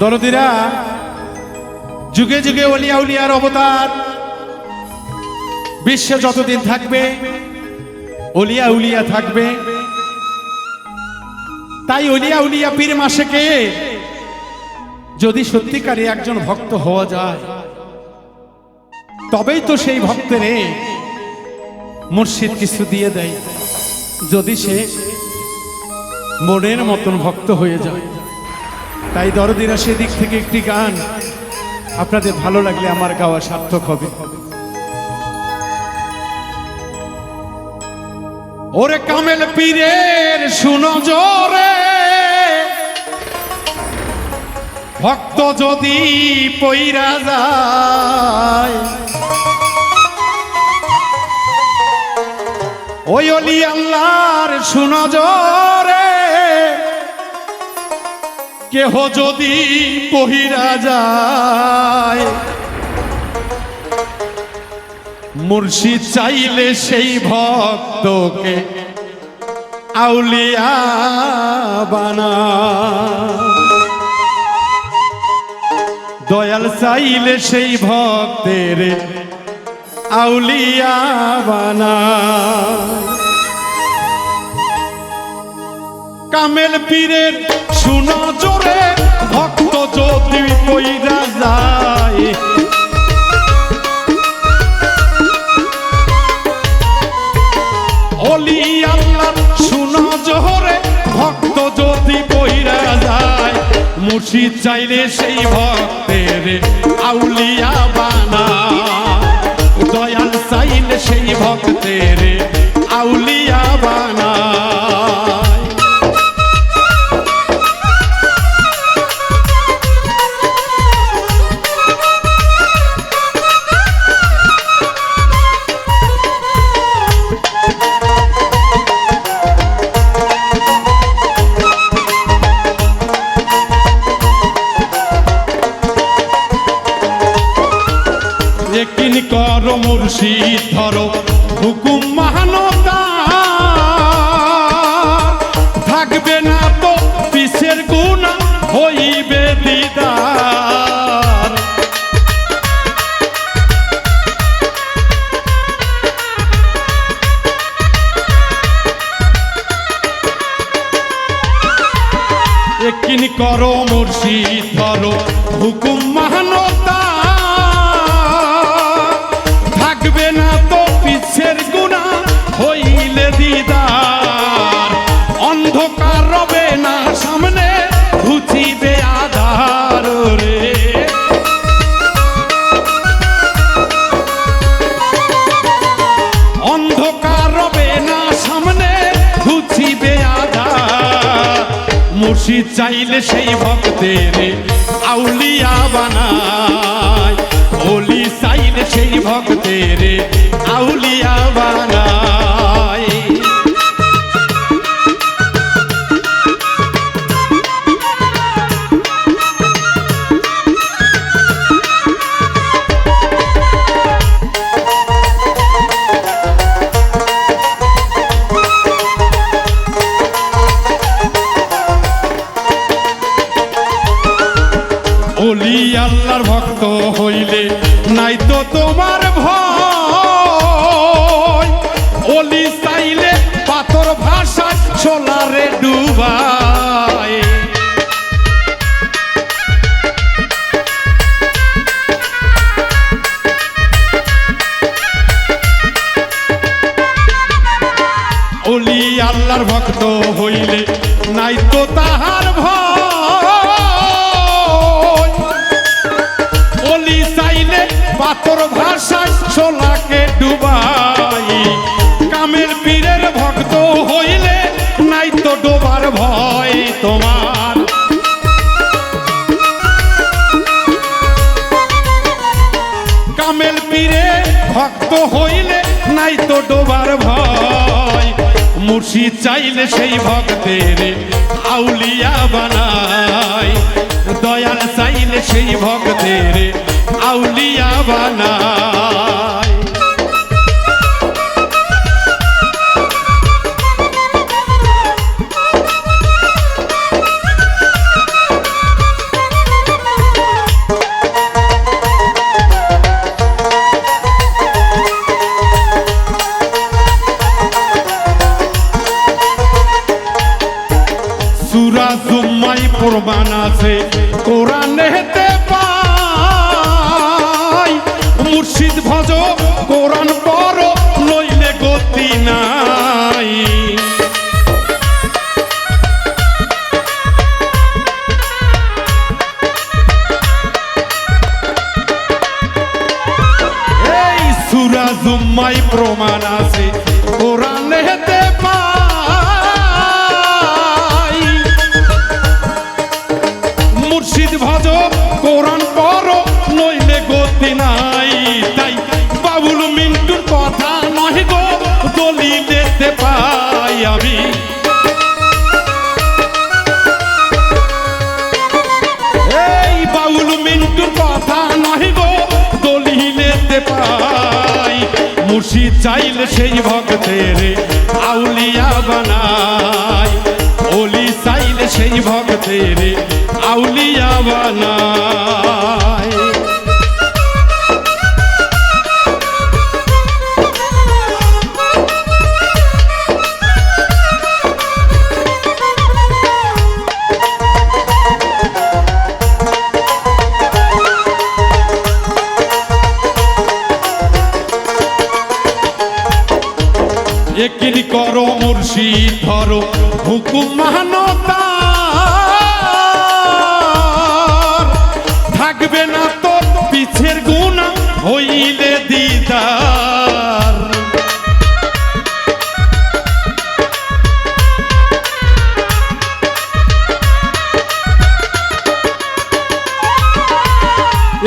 দরদিরা, যুগে যুগে অলিয়া উলিয়ার অবতার। বিশ্বে যতদিন থাকবে অলিয়া উলিয়া থাকবে। তাই অলিয়া উলিয়া পীর মাসেকে যদি সত্যিকারে একজন ভক্ত হওয়া যায়, তবেই তো সেই ভক্তের মুর্শিদ কিছু দিয়ে দেয়, যদি সে মনের মতন ভক্ত হয়ে যায়। তাই দরদিরা সেদিক থেকে একটি গান। আপনাদের ভালো লাগলে আমার গাওয়া সার্থক হবে। ওরে কামেল পীরের শুনো জোরে ভক্ত যদি পইরা যায়, ওই অলি আল্লাহর শুনো জোরে কেহ যদি পহিরা যায়, মুর্শিদ চাইলে সেই ভক্তকে আউলিয়া বানা। দয়াল চাইলে সেই ভক্তের আউলিয়া বানা। কামেল পীরের, শুনো জোরে, ভক্ত যদি পইরা যায়। অলি আল্লাহ, শুনো জোরে, ভক্ত যদি পইরা যায়। মুর্শিদ চাইলে সেই ভক্তের আউলিয়া বানা দয়াল চাইলে সেই ভক্তের করো মুর্শিদ ধরো হুকুম মুর্শিদ চাইলে সেই ভক্তের আউলিয়া বানায়। ওলি চাইলে সেই ভক্তের আউলিয়া বানায়। ওলি আল্লাহর ভক্ত হইলে নাই তো তোমার ভয়। ওলি চাইলে পাথর ভাষা সোলারে ডুবায়। ওলি আল্লাহর ভক্ত হইলে নাই তো তাহার তোমার। কামেল পীরে ভক্ত হইলে নাই তো ডোবার ভয়। মুর্শিদ চাইলে সেই ভক্তের আউলিয়া বানায় দয়াল চাইলে সেই ভক্তের আউলিয়া বানায় কোরআন পড়ো নইলে গতি নাই। এই সুরা জুম্মাই প্রমাণ আছে। কোরআন হেতে মুর্শিদ চাইলে সেই ভক্তের আউলিয়া বানাই। ওলি চাইলে সেই ভক্তের আউলিয়া বানাই। হুকুম মানতা থাকবে না তোর পিছের গুণা হইলে দিদার।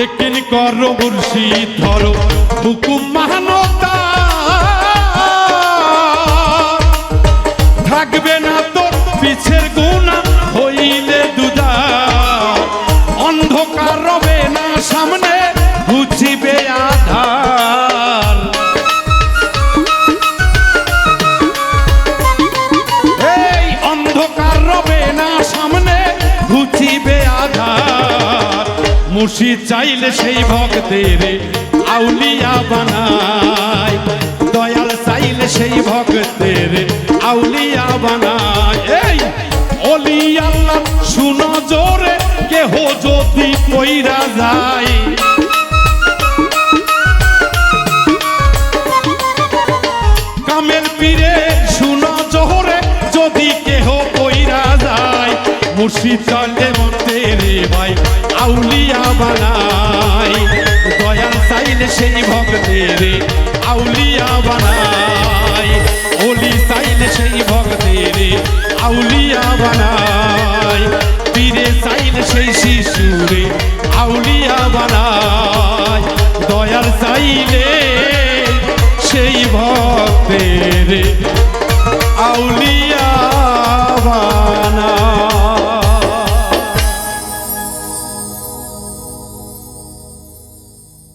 একিনি করো মুর্শিদ, ধরো হুকুম মানতা মুর্শিদ চাইলে সেই ভক্তের আউলিয়া বানায়। দয়াল চাইলে সেই ভক্তের আউলিয়া বানায়। এই, অলি আল্লাহ, শুনো জোরে, কেহ যদি পইরা যায়। কামের পীরে, শুনো জোরে, যদি কেহ কইরা যায়। মুর্শিদ বানাই। দয়াল চাইলে সেই ভক্তের আউলিয়া বানাই। ওলি চাইলে সেই ভক্তের আউলিয়া বানাই। পীরে চাইলে সেই শিশুরে আউলিয়া বানাই। দয়াল চাইলে সেই ভক্তের